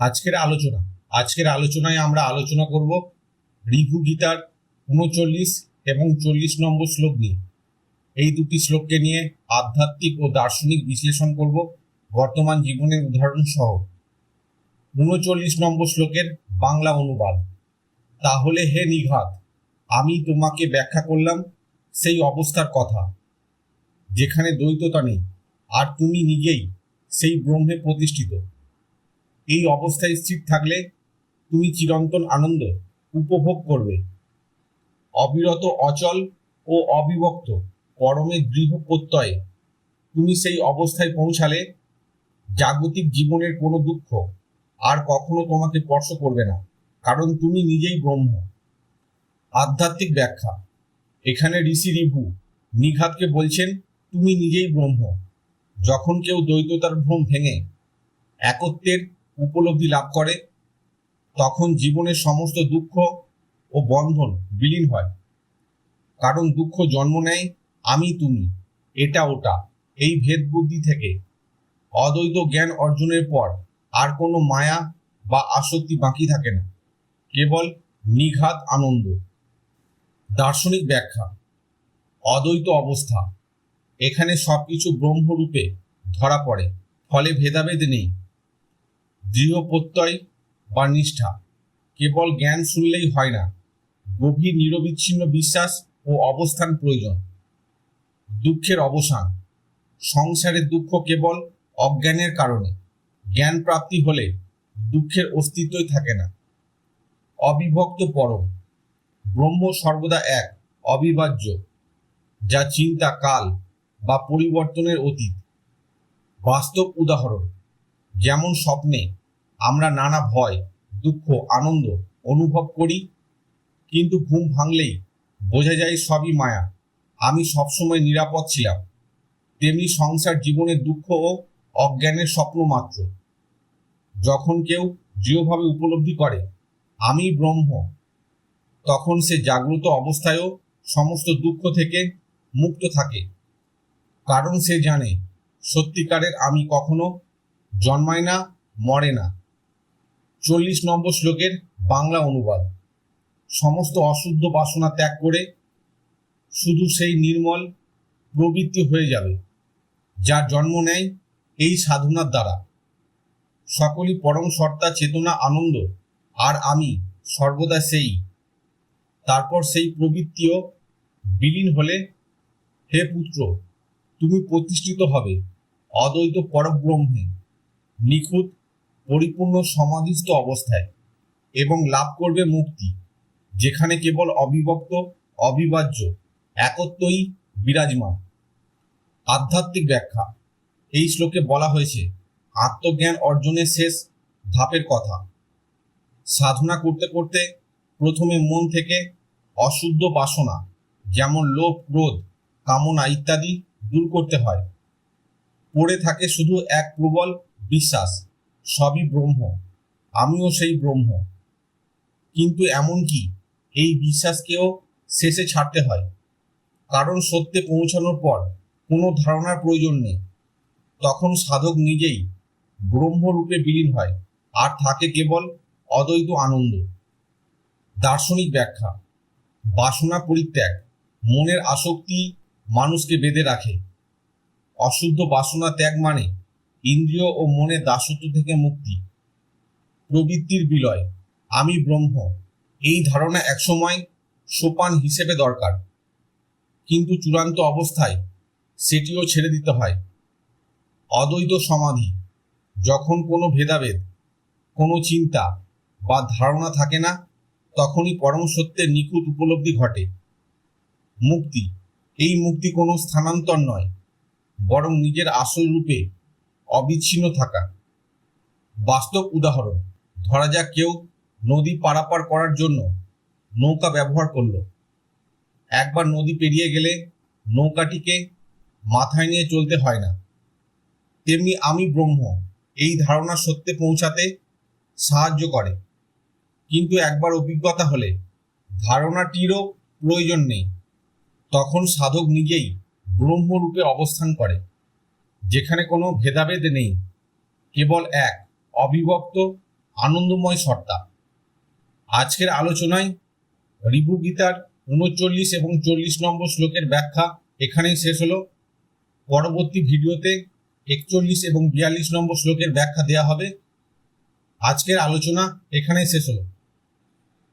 আজকের আলোচনা। আজকের আলোচনায় আমরা আলোচনা করব রিভু গীতার উনচল্লিশ এবং চল্লিশ নম্বর শ্লোক নিয়ে। এই দুটি শ্লোককে নিয়ে আধ্যাত্মিক ও দার্শনিক বিশ্লেষণ করব, বর্তমান জীবনের উদাহরণ সহ উনচল্লিশ নম্বর শ্লোকের বাংলা অনুবাদ, তাহলে হে নিঘাত, আমি তোমাকে ব্যাখ্যা করলাম সেই অবস্থার কথা, যেখানে দ্বৈততা নেই, আর তুমি নিজেই সেই ব্রহ্মে প্রতিষ্ঠিত। এই অবস্থায় স্থির থাকলে তুমি চিরন্তন আনন্দ উপভোগ করবে। অবিরত অচল ও অবিভক্ত পরমে দৃঢ় প্রত্যয়ে তুমি সেই অবস্থায় পৌঁছালে জাগতিক জীবনের কোনো দুঃখ আর কখনো তোমাকে স্পর্শ করবে না, কারণ তুমি নিজেই ব্রহ্ম। আধ্যাত্মিক ব্যাখ্যা, এখানে ঋষি রিভু নিঘাতকে বলছেন, তুমি নিজেই ব্রহ্ম। যখন কেউ দ্বৈততার ভ্রম ভেঙে একত্বের উপলব্ধি লাভ করে, তখন জীবনের সমস্ত দুঃখ ও বন্ধন বিলীন হয়। কারণ দুঃখ জন্ম নেয়, আমি তুমি, এটা ওটা। এই ভেদ বুদ্ধি থেকে অদ্বৈত জ্ঞান অর্জনের পর আর কোনো মায়া বা আসক্তি বাকি থাকে না। কেবল নিঘাত আনন্দ। দার্শনিক ব্যাখ্যা, অদ্বৈত অবস্থা। এখানে সবকিছু ব্রহ্মরূপে ধরা পড়ে, ফলে ভেদাভেদ নেই। দৃঢ় প্রত্যয় বা নিষ্ঠা। কেবল জ্ঞান শুনলেই হয় না, গভীর নিরবিচ্ছিন্ন বিশ্বাস ও অবস্থান প্রয়োজন। দুঃখের অবসান। সংসারের দুঃখ কেবল অজ্ঞানের কারণে। জ্ঞান প্রাপ্তি হলে দুঃখের অস্তিত্বই থাকে না। অবিভক্ত পরম। ব্রহ্ম সর্বদা এক, অবিভাজ্য, যা চিন্তা, কাল বা পরিবর্তনের অতীত। বাস্তব উদাহরণ। যেমন স্বপ্নে আমরা নানা ভয়, দুঃখ, আনন্দ অনুভব করি, কিন্তু ঘুম ভাঙলেই বোঝা যায় সবই মায়া। আমি সবসময় নিরাপদ ছিলাম। তেমনি সংসার জীবনের দুঃখ ও অজ্ঞানের স্বপ্ন মাত্র। যখন কেউ দৃঢ়ভাবে উপলব্ধি করে, আমি ব্রহ্ম, তখন সে জাগ্রত অবস্থায়ও সমস্ত দুঃখ থেকে মুক্ত থাকে। কারণ সে জানে, সত্যিকারের আমি কখনো জন্মায় না, মরে না। চল্লিশ নম্বর শ্লোকের বাংলা অনুবাদ। সমস্ত অশুদ্ধ বাসনা ত্যাগ করে শুধু সেই নির্মল প্রবৃত্তি হয়ে যাবে, যার জন্ম নেয় এই সাধনার দ্বারা। সকলই পরম সত্তা চেতনা, আনন্দ, আর আমি সর্বদা সেই। তারপর সেই প্রবৃত্তিও বিলীন হলে, হে পুত্র, তুমি প্রতিষ্ঠিত হবে, অদ্বৈত পরব্রহ্মে। নিখুঁত, পরিপূর্ণ, সমাধিস্থ অবস্থায় এবং লাভ করবে মুক্তি, যেখানে কেবল অবিভক্ত, অবিভাজ্য, একত্বই বিরাজমান। আধ্যাত্মিক ব্যাখ্যা। এই শ্লোকে বলা হয়েছে, আত্মজ্ঞান অর্জনের শেষ ধাপের কথা। সাধনা করতে করতে প্রথমে মন থেকে অশুদ্ধ বাসনা, যেমন লোভ, ক্রোধ, কামনা ইত্যাদি দূর করতে হয়। পড়ে থাকে শুধু এক প্রবল বিশ্বাস, সবই ব্রহ্ম, আমিও সেই ব্রহ্ম। কিন্তু এমন কি? এই বিশ্বাসকেও শেষে ছাড়তে হয়। কারণ সত্যে পৌঁছানোর পর কোনো ধারণার প্রয়োজন নেই। তখন সাধক নিজেই ব্রহ্মরূপে বিলীন হয়, আর থাকে কেবল অদ্বৈত আনন্দ। দার্শনিক ব্যাখ্যা, বাসনা পরিত্যাগ, মনের আসক্তি মানুষকে বেঁধে রাখে। অশুদ্ধ বাসনা ত্যাগ মানে ইন্দ্রিয় ও মনের দাসত্ব থেকে মুক্তি। প্রবৃত্তির বিলয়। আমি ব্রহ্ম। এই ধারণা একসময় সোপান হিসেবে দরকার। কিন্তু চূড়ান্ত অবস্থায় সেটিও ছেড়ে দিতে হয়। অদ্বৈত সমাধি। যখন কোনো ভেদাভেদ, কোনো চিন্তা বা ধারণা থাকে না, তখনই পরম সত্যের নিখুঁত উপলব্ধি ঘটে। মুক্তি। এই মুক্তি কোনো স্থানান্তর নয়, বরং নিজের আসল রূপে অবিচ্ছিন্ন থাকা। বাস্তব উদাহরণ, ধরা যাক কেউ নদী পারাপার করার জন্য নৌকা ব্যবহার করল। একবার নদী পেরিয়ে গেলে নৌকাটিকে মাথায় নিয়ে চলতে হয় না। তেমনি আমি ব্রহ্ম, এই ধারণা সত্যে পৌঁছাতে সাহায্য করে। কিন্তু একবার অভিজ্ঞতা হলে ধারণাটিরও প্রয়োজন নেই। তখন সাধক নিজেই ব্রহ্মরূপে অবস্থান করে। যেখানে কোনো ভেদাভেদ নেই, কেবল এক, অবিভক্ত, আনন্দময় সর্তা আজকের আলোচনায় রিভু গীতার উনচল্লিশ এবং চল্লিশ নম্বর শ্লোকের ব্যাখ্যা এখানেই শেষ হলো। পরবর্তী ভিডিওতে একচল্লিশ এবং বিয়াল্লিশ নম্বর শ্লোকের ব্যাখ্যা দেওয়া হবে। আজকের আলোচনা এখানেই শেষ হলো।